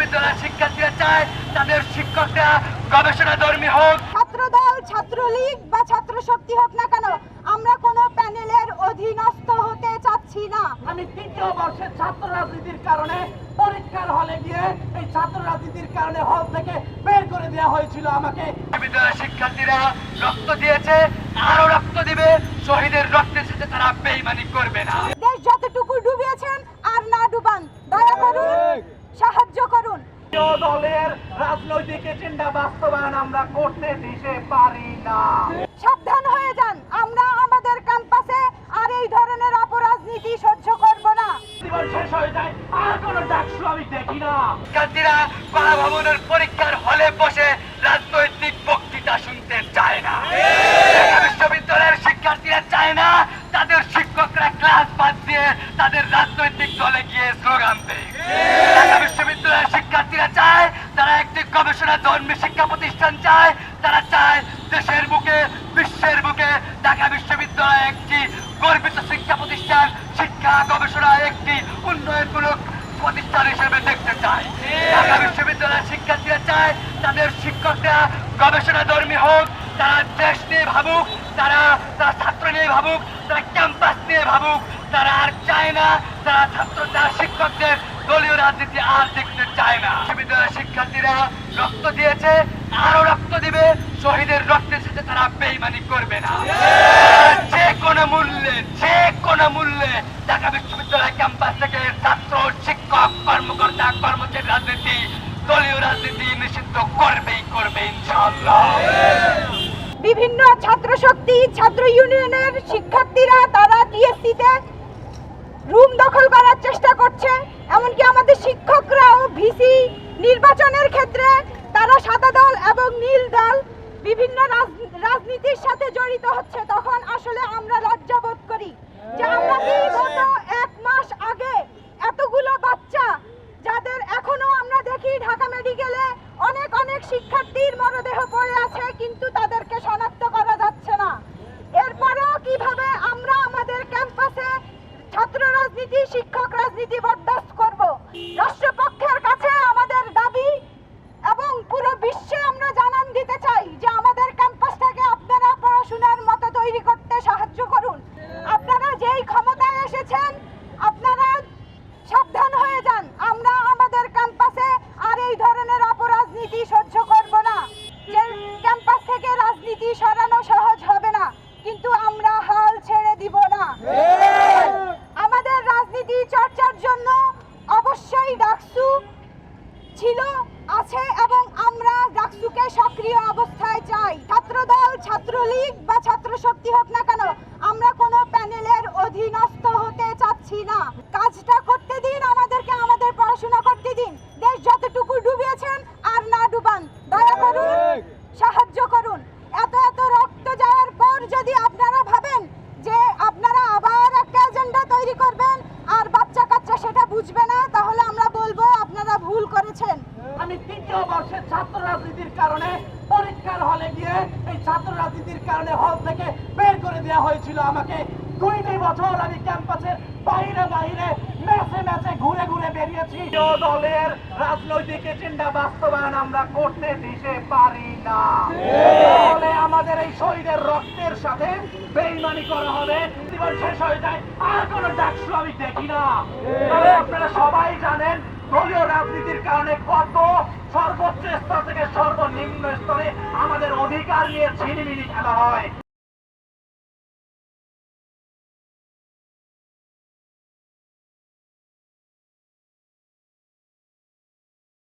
বিশ্ববিদ্যালয়ের শিক্ষার্থীরা চায় তাদের শিক্ষকরা গবেষণা ধর্মী হোক। ছাত্রদল ছাত্রলীগ বা ছাত্র শক্তি হোক না কেন আমরা কোনো প্যানেলের অধীনস্থ হতে চাচ্ছি না। আমি তৃতীয় বর্ষের ছাত্র রাজনীতির কারণে পরীক্ষার হলে গিয়ে এই ছাত্র রাজনীতির কারণে হল থেকে বের করে দেওয়া হয়েছিল আমাকে। বিশ্ববিদ্যালয়ের শিক্ষার্থীরা রক্ত দিয়েছে আরও রক্ত দিবে শহীদের রক্তের সাথে তারা বেইমানি করবে না। দেশ যতটুকু ডুবিয়েছেন আর না ডুবান। দয়া করুন। করুন। দলের রাজনৈতিক এজেন্ডা বাস্তবায়ন আমরা করতে দিতে পারি না। সাবধান হয়ে যান। আমরা আমাদের ক্যাম্পাসে আর এই ধরনের অপরাজনীতি সহ্য করব না। জীবন শেষ হয়ে যায় আর কোনো ডাকসু আমি দেখি না। শিক্ষার্থীরা কলা ভবনের পরীক্ষার হলে বসে রাজনৈতিক বক্তৃতা শুনতে চায় না। বিশ্ববিদ্যালয়ের শিক্ষার্থীরা চায় না তাদের শিক্ষকরা ক্লাস বাদ দিয়ে তাদের রাজনৈতিক দলে গিয়ে স্লোগান দেয়। শিক্ষার্থীরা চায়, তারা একটি গবেষণা ধর্মী শিক্ষা প্রতিষ্ঠান চায়, তারা চায় দেশের বুকে, বিশ্বের বুকে, ঢাকা বিশ্ববিদ্যালয় একটি গর্বিত শিক্ষা প্রতিষ্ঠান, শিক্ষা গবেষণা একটি উন্নয়নমূলক প্রতিষ্ঠান হিসেবে দেখতে চায়। ঢাকা বিশ্ববিদ্যালয়ের শিক্ষার্থীরা চায়, তাদের শিক্ষকরা গবেষণা ধর্মী হোক, তারা দেশ নিয়ে ভাবুক, তারা তারা ছাত্র নিয়ে ভাবুক, তারা ক্যাম্পাস নিয়ে ভাবুক, তারা আর চায় না, তারা ছাত্র, তারা শিক্ষকদের রাজনীতি আর দেখতে চায় না। বিশ্ববিদ্যালয়ের শিক্ষার্থীরা রক্ত দিয়েছে আরও রক্ত দিবে। শহীদের রক্তের সাথে তারা বেইমানি করবে না। যে কোনো মূল্যে, যে কোনো মূল্যে ঢাকা বিশ্ববিদ্যালয় ক্যাম্পাস থেকে ছাত্র, শিক্ষক, কর্মকর্তা, কর্মচারী রাজনীতি, দলীয় রাজনীতি নিষিদ্ধ করবেই করবে ইনশাআল্লাহ। বিভিন্ন ছাত্র শক্তি ছাত্র ইউনিয়নের শিক্ষার্থীরা তারা টিএসসিতে রুম দখল করার চেষ্টা করছে। এমনকি আমাদের শিক্ষকরাও ভিসি নির্বাচনের ক্ষেত্রে তারা সাদা দল এবং নীল দল বিভিন্ন রাজ- রাজনীতির সাথে জড়িত হচ্ছে। তখন আসলে আমরা লজ্জাবোধ করি যে আমরা বিগত এক মাস আগে এতগুলো বাচ্চা যাদের এখনও আমরা দেখি ঢাকা মেডিকেলে অনেক অনেক শিক্ষার্থীর মরদেহ পড়ে আছে, কিন্তু তাদেরকে শনাক্ত করা যাচ্ছে না এরপরেও কীভাবে আমরা আমাদের ক্যাম্পাসে ছাত্র রাজনীতি শিক্ষক রাজনীতি বরদাস্ত করব রাষ্ট্রপক্ষের কাছে আমাদের দাবি এবং পুরো বিশ্বে আমরা জানান দিতে চাই যে আমাদের ক্যাম্পাসটাকে আপনারা পড়াশোনার মতো তৈরি করতে সাহায্য করুন। আপনারা যেই ক্ষমতায় এসেছেন, আপনারা সাবধান হয়ে যান। আমরা আমাদের ক্যাম্পাসে আর এই ধরনের অপরাজনীতি সহ্য করব না। ক্যাম্পাস থেকে রাজনীতি সরানো সহজ হবে না, কিন্তু আমরা হাল ছেড়ে দিব না। আমাদের রাজনীতি চর্চার জন্য অবশ্যই ডাকসু ছিল, আছে এবং আমরা ডাকসুকে সক্রিয় অবস্থায় চাই। ছাত্রদল, ছাত্রলীগ বা শক্তি হোক না কেন আমরা কোনো প্যানেলের অধীনস্থ হতে চাচ্ছি না। কাজটা করতে দিন আমাদেরকে আমাদের পড়াশোনা করতে দিন। দেশ যতটুকু ডুবিয়েছেন আর না ডুবান দয়া করুন সাহায্য করুন। এত এত রক্ত যাওয়ার পর যদি আপনারা ভাবেন যে আপনারা আবার একটা এজেন্ডা তৈরি করবেন আর বাচ্চা কাচ্চা সেটা বুঝবে না তাহলে আমরা বলব আপনারা ভুল করেছেন। আমি তৃতীয় বর্ষের ছাত্র রাজনীতির কারণে পরীক্ষার হলে গিয়ে এই ছাত্র রাজনীতির কারণে হল থেকে বের করে দেওয়া হয়েছিল আমাকে। দুইটি বছর আমি ক্যাম্পাসের বাইরে বাইরে ম্যাচে ম্যাচে ঘুরে ঘুরে বেরিয়েছি। দলের রাজনৈতিক এজেন্ডা বাস্তবায়ন আমরা করতে দিতে পারি না। তাহলে আমাদের এই শহীদের রক্তের সাথে বেইমানি করা হবে। জীবন শেষ হয়ে যায় আর কোনো ডাকসু আমি দেখি না। তবে আপনারা সবাই জানেন দলীয় রাজনীতির কারণে কত সর্বোচ্চ স্তর থেকে সর্বনিম্ন স্তরে আমাদের অধিকার নিয়ে ছিনিমিনি খেলা হয়।